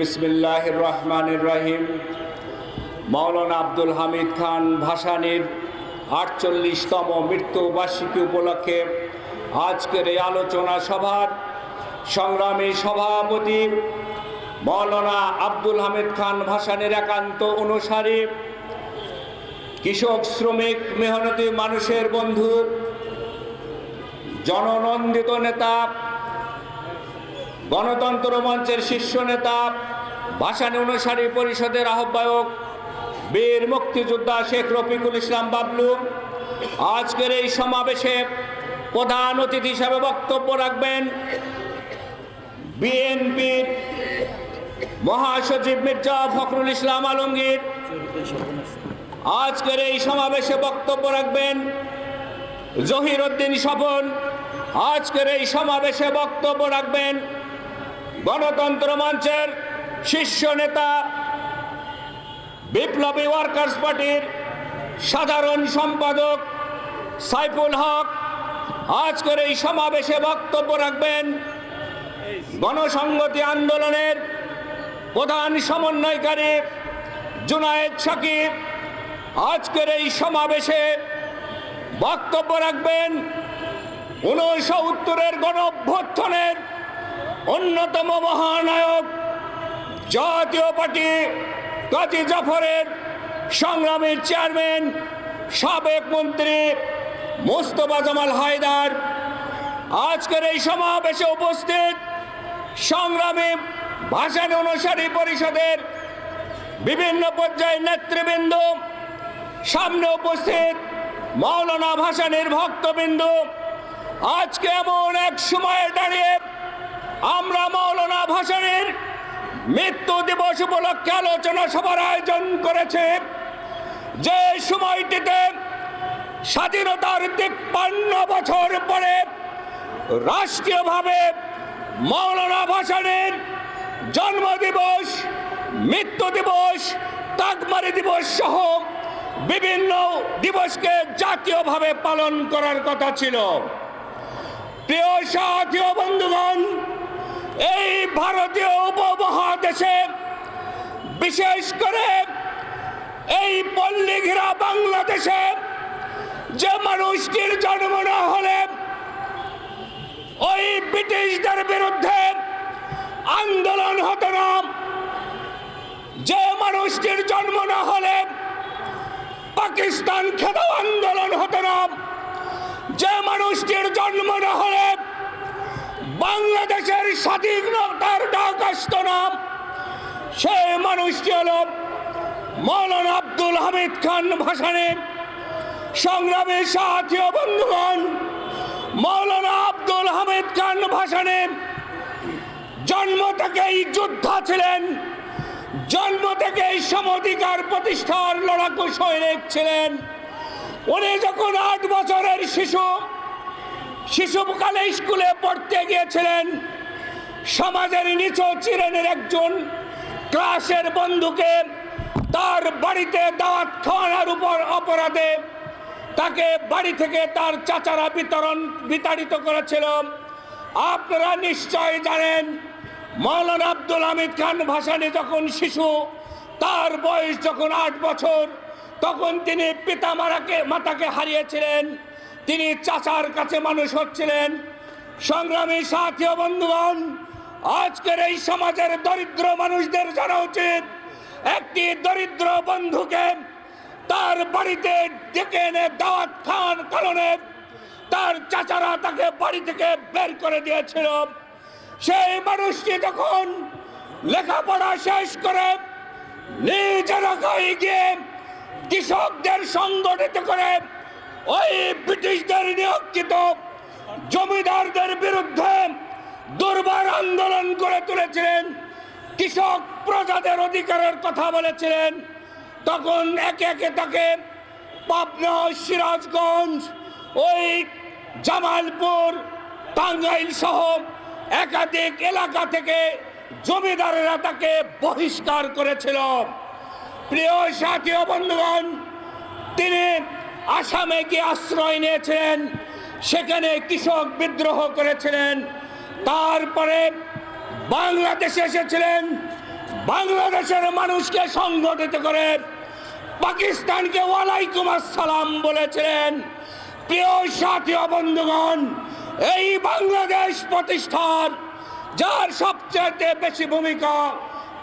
বিসমিল্লাহ রহমানির রহিম। মৌলানা আব্দুল হামিদ খান ভাসানির আটচল্লিশতম মৃত্যুবার্ষিকী উপলক্ষে আজকের এই আলোচনা সভার সংগ্রামী সভাপতি মৌলানা আব্দুল হামিদ খান ভাসানির একান্ত অনুসারী, কৃষক, শ্রমিক, মেহনতি মানুষের বন্ধু, জননন্দিত নেতা গণতন্ত্র মঞ্চের শীর্ষ নেতা, ভাসানী অনুসারী পরিষদের আহ্বায়ক, বীর মুক্তিযোদ্ধা শেখ রফিকুল ইসলাম বাবলু। আজকের এই সমাবেশে প্রধান অতিথি হিসাবে বক্তব্য রাখবেন বিএনপির মহাসচিব মির্জা ফখরুল ইসলাম আলমগীর। আজকের এই সমাবেশে বক্তব্য রাখবেন জহির উদ্দিন স্বপন আজকের এই সমাবেশে বক্তব্য রাখবেন গণতন্ত্র মঞ্চের শীর্ষ নেতা বিপ্লবী ওয়ার্কার্স পার্টির সাধারণ সম্পাদক সাইফুল হক আজকের এই সমাবেশে বক্তব্য রাখবেন গণসংগতি আন্দোলনের প্রধান সমন্বয়কারী জুনায়েদ সাকিব। আজকের এই সমাবেশে বক্তব্য রাখবেন ঊনসত্তরের গণ অভ্যর্থনের অন্যতম মহানায়ক জাতীয় পার্টি কাজী জাফরের সংগ্রামের চেয়ারম্যান, সাবেক মন্ত্রী মোস্তফা জামাল হায়দার। আজকের এই সমাবেশে উপস্থিত সংগ্রামী ভাষণ অনুসারী পরিষদের বিভিন্ন পর্যায়ের নেতৃবৃন্দ, সামনে উপস্থিত মৌলানা ভাসানের ভক্তবৃন্দ। আজকে এমন এক সময়ে দাঁড়িয়ে আমরা মৌলানা ভাসানের মৃত্যু দিবস উপলক্ষে আলোচনা সভার আয়োজন করেছে। যে সময়টিতে স্বাধীনতার তিপ্পান্ন বছর পরে রাষ্ট্রীয়ভাবে মৌলানা ভাসানের জন্মদিবস, মৃত্যু দিবস, তাকমারি দিবস সহ বিভিন্ন দিবসকে জাতীয়ভাবে পালন করার কথা ছিল। প্রিয় সাথী ও বন্ধুগণ এই ভারতীয় উপমহাদেশে, বিশেষ করে এই পল্লী ঘেরা বাংলাদেশে যে মানুষটির জন্ম না হলে, ওই ব্রিটিশদের বিরুদ্ধে আন্দোলন হতো না। যে মানুষটির জন্ম না হলে পাকিস্তান খেদ আন্দোলন হতো না। যে মানুষটির জন্ম না হলে বাংলাদেশের স্বাধীনতার ডাক আসত না সেই মানুষটি হল মৌলানা আব্দুল হামিদ খান ভাসানে। সংগ্রামী সাথী বন্ধুগণ, মৌলানা আব্দুল হামিদ খান ভাসানে জন্ম থেকেই যোদ্ধা ছিলেন, জন্ম থেকেই সমধিকার প্রতিষ্ঠার লড়াকু সৈনিক ছিলেন। উনি যখন আট বছরের শিশু শিশুকালে স্কুলে পড়তে গিয়েছিলেন। সমাজের নিচু চিরেনের একজন ক্লাসের বন্ধুকে তার বাড়িতে দাওয়াত খাওয়ানোর উপর অপরাধে তাকে বাড়ি থেকে তার চাচারা বিতরণ, বিতাড়িত করেছিল। আপনারা নিশ্চয় জানেন, মৌলানা আব্দুল হামিদ খান ভাসানি যখন শিশু, তার বয়স যখন আট বছর, তখন তিনি পিতা মারাকে মাতাকে হারিয়েছিলেন। তিনি চাচার কাছে মানুষ হচ্ছিলেন। সংগ্রামী সাথী ও বন্ধুগণ, আজকের এই সমাজের দরিদ্র মানুষদের জানা উচিত, একটি দরিদ্র বন্ধুকে তার বাড়িতে ডেকে এনে দাওয়াত খাওয়ার কারণে তার চাচারা তাকে বাড়ি থেকে বের করে দিয়েছিল। সেই মানুষটি যখন লেখাপড়া শেষ করে নিজ গিয়ে কৃষকদের সংগঠিত করে ওই ব্রিটিশদের নিয়োজিত জমিদারদের বিরুদ্ধে দুর্বার আন্দোলন করে তুলেছিলেন, কৃষক প্রজাদের অধিকারের কথা বলেছিলেন। তখন একে একে তাকে পাবনা, সিরাজগঞ্জ, ওই জামালপুর, টাঙ্গাইল সহ একাধিক এলাকা থেকে জমিদারেরা তাকে বহিষ্কার করেছিল। প্রিয় সাথী বন্ধুগণ, তিনি আসামে গিয়ে আশ্রয় নিয়েছেন সেখানে কৃষক বিদ্রোহ করেছিলেন। তারপরে বাংলাদেশে এসেছিলেন, বাংলাদেশের মানুষকে সংগঠিত করে পাকিস্তানকে ওয়ালাইকুম আসসালাম বলেছিলেন। প্রিয় সাথী বন্ধুগণ, এই বাংলাদেশ প্রতিষ্ঠার যার সবচেয়ে বেশি ভূমিকা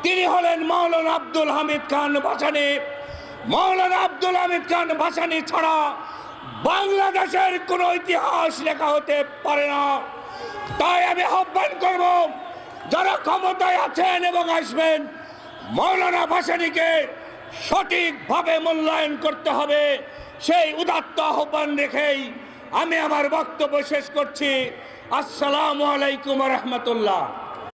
তিনি হলেন মাওলানা আব্দুল হামিদ খান ভাসানী মাওলানা আব্দুল হামিদ খান ভাসানী ছাড়া বাংলাদেশের কোনো ইতিহাস লেখা হতে পারে না। তাই আমি আহ্বান করব, যারা ক্ষমতায় আছেন এবং আসবেন, মৌলানা ভাসানীকে সঠিকভাবে মূল্যায়ন করতে হবে। সেই উদাত্ত আহ্বান রেখেই আমি আমার বক্তব্য শেষ করছি। আসসালামু আলাইকুম রহমতুল্লাহ।